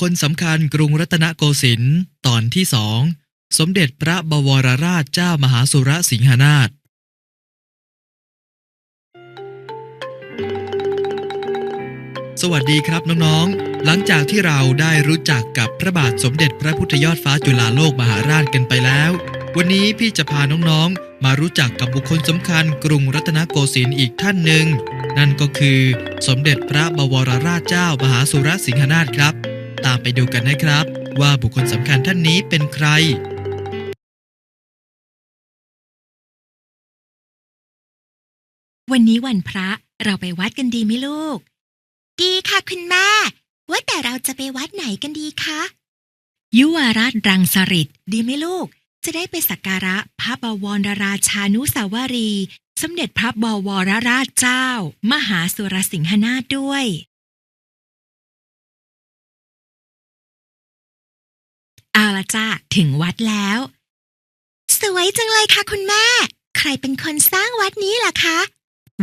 คคลสำคัญกรุงรัตนโกสินทร์ตอนที่สองสมเด็จพระบวรราชเจ้ามหาสุรสิงหนาถสวัสดีครับน้องๆ หลังจากที่เราได้รู้จักกับพระบาทสมเด็จพระพุทธยอดฟ้าจุฬาโลกมหาราชกันไปแล้ว วันนี้พี่จะพาน้องๆ มารู้จักกับบุคคลสำคัญกรุงรัตนโกสินทร์อีกท่านหนึ่ง นั่นก็คือ สมเด็จพระบวรราชเจ้ามหาสุรสิงหนาถครับ ตามไปดูกันนะครับ ว่าบุคคลสำคัญท่านนี้เป็นใคร วันนี้วันพระเราไปวัดกันดีไหมลูก ดีค่ะคุณแม่ ว่าแต่เราจะไปวัดไหนกันดีคะ ยุวราชรังสฤษดีไหมลูก จะได้ไปสักการะพระบวรราชานุสาวรี สมเด็จพระบวรราชเจ้า มหาสุรสิงหนาถด้วย เอาละจ้าถึงวัดแล้ว สวยจังเลยค่ะคุณแม่ ใครเป็นคนสร้างวัดนี้ล่ะคะ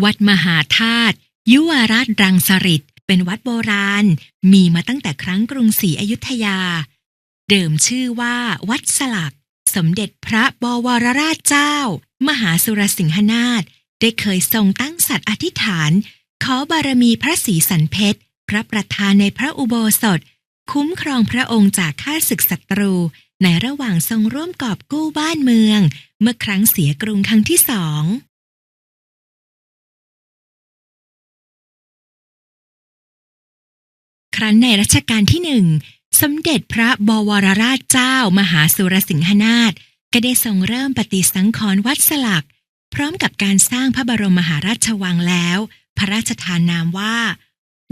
วัดมหาธาตุยุวราชรังสฤษฎ์เป็นวัดโบราณ มีมาตั้งแต่ครั้งกรุงศรีอยุธยา เดิมชื่อว่าวัดสลัก สมเด็จพระบวรราชเจ้า มหาสุรสิงหนาถได้เคยทรงตั้งสัตย์อธิษฐาน ขอบารมีพระศรีสันเพชร พระประธานในพระอุโบสถ คุ้มครองพระองค์จากข้าศึกศัตรู ในระหว่างทรงร่วมกอบกู้บ้านเมือง เมื่อครั้งเสียกรุงครั้งที่สองครั้นในรัชกาลที่หนึ่ง สมเด็จพระบวรราชเจ้า มหาสุรสิงหนาถก็ได้ทรงเริ่มปฏิสังขรณ์วัดสลัก พร้อมกับการสร้างพระบรมมหาราชวังแล้ว พระราชทานนามว่า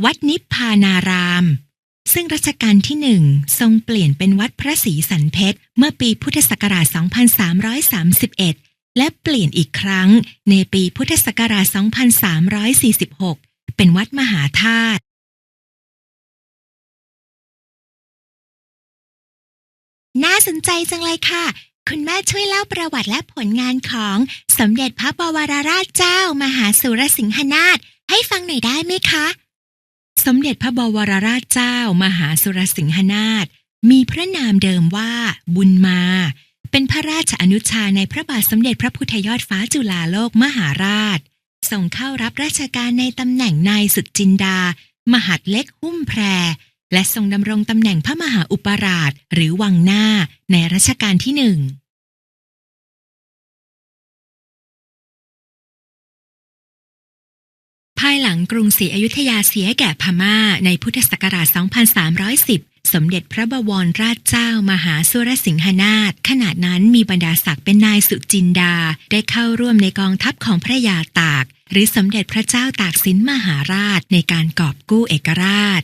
วัดนิพพานาราม ซึ่งรัชกาลที่หนึ่งทรงเปลี่ยนเป็นวัดพระศรีสันเพชรเมื่อปีพุทธศักราช 2331 และเปลี่ยนอีกครั้งในปีพุทธศักราช 2346 เป็นวัดมหาธาตุน่าสนใจจังเลยค่ะ คุณแม่ช่วยเล่าประวัติและผลงานของสมเด็จพระบวรราชเจ้า มหาสุรสิงหนาถให้ฟังหน่อยได้ไหมคะ สมเด็จพระบวรราชเจ้า มหาสุรสิงหนาถมีพระนามเดิมว่าบุญมา เป็นพระราชอนุชาในพระบาทสมเด็จพระพุทธยอดฟ้าจุฬาโลกมหาราชทรงเข้ารับราชการในตำแหน่งนายสุดจินดา มหัดเล็กหุ้มแพร และทรงดำรงตำแหน่งพระมหาอุปราชหรือวังหน้าในรัชกาลที่หนึ่ง ภายหลังกรุงศรีอยุธยาเสียแก่พม่าในพุทธศักราช 2310 สมเด็จพระบวรราชเจ้ามหาสุรสิงหนาถขณะนั้นมีบรรดาศักดิ์เป็นนายสุจินดา ได้เข้าร่วมในกองทัพของพระยาตาก หรือสมเด็จพระเจ้าตากสินมหาราชในการกอบกู้เอกราช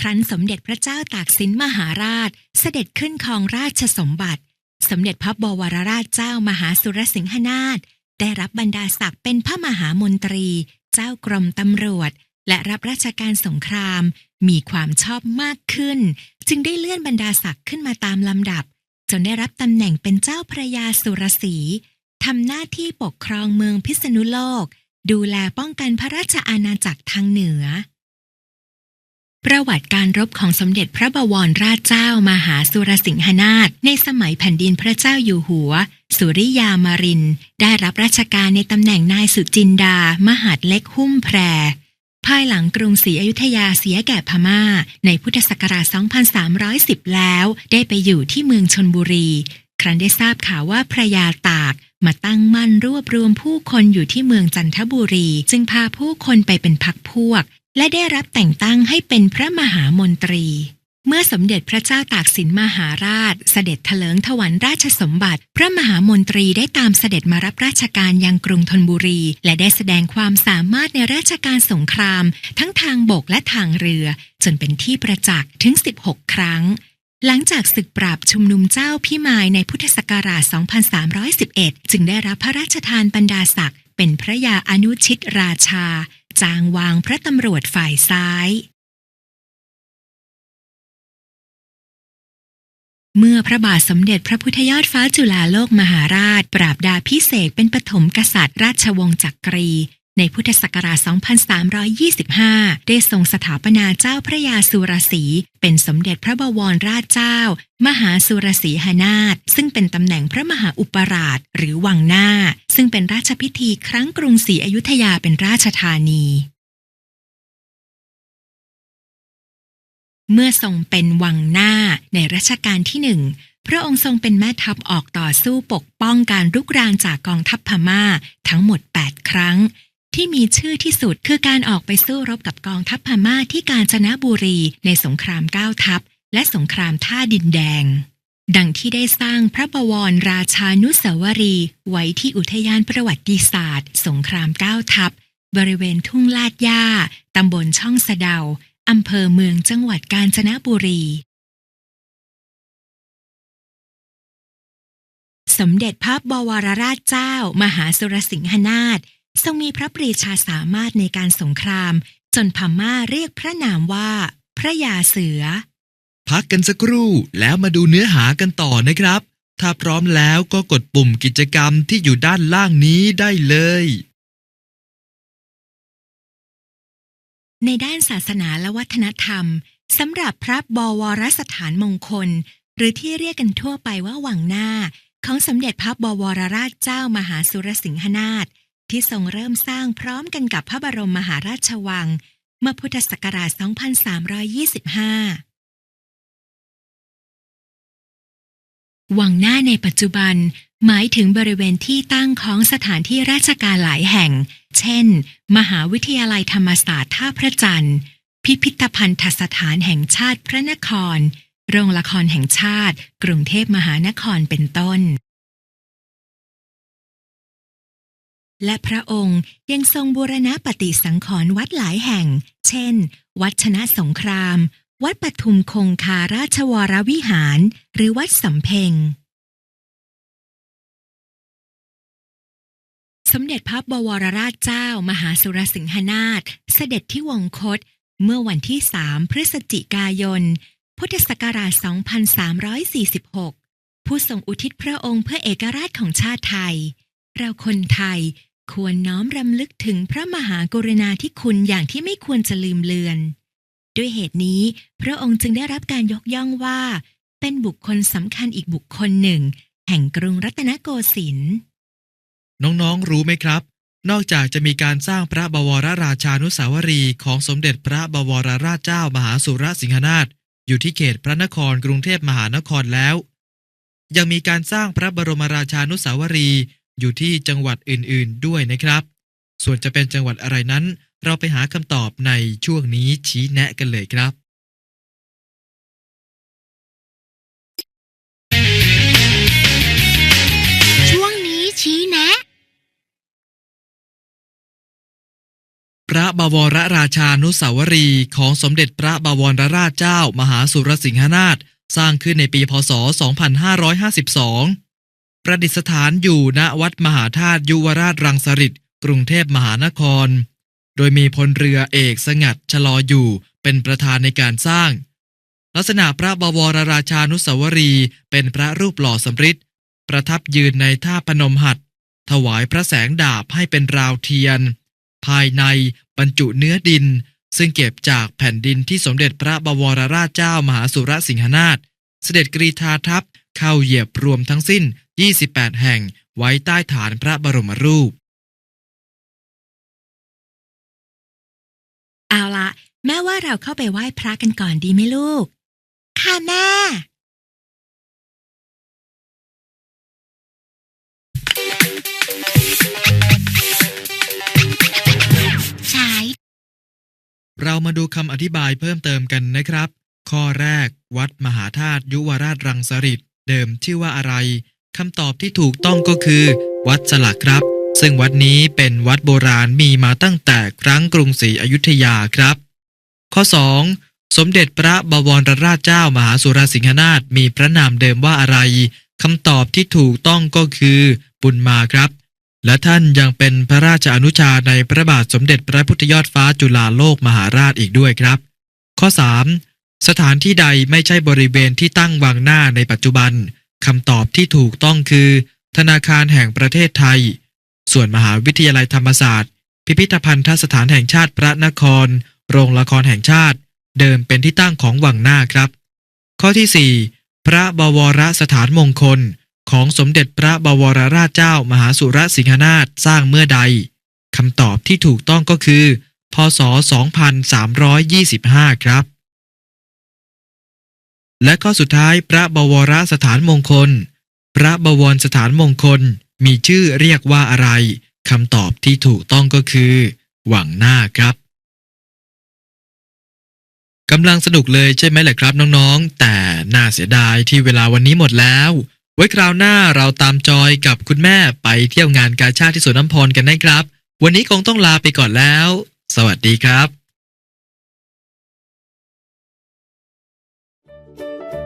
ครั้นสมเด็จพระเจ้าตากสินมหาราชเสด็จขึ้นครองราชสมบัติ สมเด็จพระบวรราชเจ้ามหาสุรสิงหนาถได้รับบรรดาศักดิ์เป็นพระมหามนตรี เจ้ากรมตำรวจ และรับราชการสงคราม มีความชอบมากขึ้น จึงได้เลื่อนบรรดาศักดิ์ขึ้นมาตามลำดับ จนได้รับตำแหน่งเป็นเจ้าพระยาสุรศรีทำหน้าที่ปกครองเมืองพิษณุโลก ดูแลป้องกันพระราชอาณาจักรทางเหนือ ประวัติการรบของสมเด็จพระบวรราชเจ้ามหาสุรสิงหนาถในสมัยแผ่นดินพระเจ้าอยู่หัว สุริยามาริน ได้รับราชการในตำแหน่งนายสุจินดา มหาดเล็กหุ้มแพร ภายหลังกรุงศรีอยุธยาเสียแก่พม่า ในพุทธศักราช 2310 แล้ว ได้ไปอยู่ที่เมืองชนบุรี ครั้นได้ทราบข่าวว่าพระยาตากมาตั้งมั่นรวบรวมผู้คนอยู่ที่เมืองจันทบุรี จึงพาผู้คนไปเป็นพักพวก และได้รับแต่งตั้งให้เป็นพระมหามนตรี เมื่อสมเด็จพระเจ้าตากสินมหาราช เสด็จเถลิงถวันราชสมบัติ พระมหามนตรีได้ตามเสด็จมารับราชการยังกรุงธนบุรี และได้แสดงความสามารถในราชการสงคราม ทั้งทางบกและทางเรือ จนเป็นที่ประจักษ์ถึง 16 ครั้งหลังจากศึกปราบชุมนุมเจ้าพี่มายในพุทธศักราช 2311 จึงได้รับพระราชทานบรรดาศักดิ์เป็นพระยาอนุชิตราชา จางวางพระตำรวจฝ่ายซ้าย เมื่อพระบาทสมเด็จพระพุทธยอดฟ้าจุฬาโลกมหาราช ปราบดาพิเศษเป็นปฐมกษัตริย์ราชวงศ์จักรี ในพุทธศักราช 2325 ได้ทรงสถาปนาเจ้าพระยาสุรศรีเป็นสมเด็จพระบวรราชเจ้า มหาสุรศรีหนาถซึ่งเป็นตำแหน่งพระมหาอุปราชหรือวังหน้า ซึ่งเป็นราชพิธีครั้งกรุงศรีอยุธยาเป็นราชธานี เมื่อทรงเป็นวังหน้าในรัชกาลที่หนึ่งพระองค์ทรงเป็นแม่ทัพออกต่อสู้ปกป้องการรุกรานจากกองทัพพม่าทั้งหมด 8 ครั้ง ที่มีชื่อที่สุดคือการออกไปสู้รบกับกองทัพพม่าที่กาญจนบุรีในสงครามเก้าทัพ และสงครามท่าดินแดง ดังที่ได้สร้างพระบวรราชานุสาวรีย์ไว้ที่อุทยานประวัติศาสตร์ สงครามเก้าทัพ บริเวณทุ่งลาดย่าตำบลช่องสะเดาอำเภอเมืองจังหวัดกาญจนบุรี สมเด็จพระบวรราชเจ้า มหาสุรสิงหนาถ ทรงมีพระปรีชาสามารถในการสงคราม จนพม่าเรียกพระนามว่า พระยาเสือ พักกันสักครู่แล้วมาดูเนื้อหากันต่อนะครับ ถ้าพร้อมแล้วก็กดปุ่มกิจกรรมที่อยู่ด้านล่างนี้ได้เลย ในด้านศาสนาและวัฒนธรรมสำหรับพระบวรสถานมงคล หรือที่เรียกกันทั่วไปว่าวังหน้า ของสมเด็จพระบวรราชเจ้ามหาสุรสิงหนาถ ที่ทรงเริ่มสร้างพร้อมกันกับพระบรมมหาราชวัง เมื่อพุทธศักราช 2325 วังหน้าในปัจจุบันหมายถึงบริเวณที่ตั้งของสถานที่ราชการหลายแห่ง เช่น มหาวิทยาลัยธรรมศาสตร์ท่าพระจันทร์ พิพิธภัณฑสถานแห่งชาติพระนคร โรงละครแห่งชาติ กรุงเทพมหานครเป็นต้น และพระองค์ยังทรงบูรณะปฏิสังขรณ์วัดหลายแห่ง เช่น วัดชนะสงคราม วัดปทุมคงคาราชวรวิหาร หรือวัดสำเพ็ง สมเด็จพระบวรราชเจ้ามหาสุรสิงหนาถเสด็จที่วงคต เมื่อวันที่ 3 พฤศจิกายน พุทธศักราช 2346 ผู้ทรงอุทิศพระองค์เพื่อเอกราชของชาติไทย เราคนไทย ควรน้อมรำลึกถึงพระมหากรุณาธิคุณอย่างที่ไม่ควรจะลืมเลือน ด้วยเหตุนี้ พระองค์จึงได้รับการยกย่องว่า เป็นบุคคลสำคัญอีกบุคคลหนึ่ง แห่งกรุงรัตนโกสินทร์น้องๆรู้ไหมครับ นอกจากจะมีการสร้างพระบวรราชานุสาวรีย์ของสมเด็จพระบวรราชเจ้ามหาสุรสิงหนาถอยู่ที่เขตพระนครกรุงเทพมหานครแล้ว ยังมีการสร้างพระบรมราชานุสาวรีย์ อยู่ที่จังหวัดอื่นๆด้วยนะครับ ส่วนจะเป็นจังหวัดอะไรนั้น เราไปหาคำตอบในช่วงนี้ชี้แนะกันเลยครับช่วงนี้ชี้แนะ พระบวรราชานุสาวรีย์ของสมเด็จพระบวรราชเจ้า มหาสุรสิงหนาถสร้างขึ้นในปีพศ 2552 ประดิษฐานอยู่ณวัดมหาธาตุยุวราชรังสฤษกรุงเทพมหานคร โดยมีพลเรือเอกสงัดชะลออยู่เป็นประธานในการสร้าง ลักษณะพระบวรราชานุสาวรีย์เป็นพระรูปหล่อสำริดประทับยืนในท่าพนมหัตถ์ถวายพระแสงดาบให้เป็นราวเทียน ภายในบรรจุเนื้อดิน ซึ่งเก็บจากแผ่นดินที่สมเด็จพระบวรราชเจ้ามหาสุรสิงหนาถเสด็จกรีธาทัพเข้าเหยียบรวมทั้งสิ้น 28 แห่งไว้ใต้ฐานพระบรมรูป เอาละแม่ว่าเราเข้าไปไหว้พระกันก่อนดีไหมลูก ค่ะแม่ฉายเรามาดูคำอธิบายเพิ่มเติมกันนะครับ ข้อแรก วัดมหาธาตุยุวราชรังสฤษเดิมชื่อว่าอะไร คำตอบที่ถูกต้องก็คือ วัดสลักครับ ซึ่งวัดนี้เป็นวัดโบราณมีมาตั้งแต่ครั้งกรุงศรีอยุธยาครับ ข้อ 2 สมเด็จพระบวรราชเจ้ามหาสุรสิงหนาถมีพระนามเดิมว่าอะไรคำตอบที่ถูกต้องก็คือบุญมาครับ และท่านยังเป็นพระราชอนุชาในพระบาทสมเด็จพระพุทธยอดฟ้าจุฬาโลกมหาราชอีกด้วยครับ ข้อ 3 สถานที่ใดไม่ใช่บริเวณที่ตั้งวางหน้าในปัจจุบัน คำตอบที่ถูกต้องคือ ธนาคารแห่งประเทศไทย ส่วนมหาวิทยาลัยธรรมศาสตร์ พิพิธภัณฑสถานแห่งชาติพระนคร โรงละครแห่งชาติ เดิมเป็นที่ตั้งของวังหน้าครับ ข้อที่ 4 พระบวรสถานมงคล ของสมเด็จพระบวรราชเจ้า มหาสุรสิงหนาถสร้างเมื่อใดคำตอบที่ถูกต้องก็คือ พศ 2325 ครับ และข้อสุดท้ายพระบวรสถานมงคล พระบวรสถานมงคลมีชื่อเรียกว่าอะไรคำตอบที่ถูกต้องก็คือ หวังหน้าครับกำลังสนุกเลยใช่ไหมแหละครับน้องๆ แต่น่าเสียดายที่เวลาวันนี้หมดแล้ว ไว้คราวหน้าเราตามจอยกับคุณแม่ไปเที่ยวงานกาชาติที่สวนน้ำพรกันนะครับ วันนี้คงต้องลาไปก่อนแล้ว สวัสดีครับ Música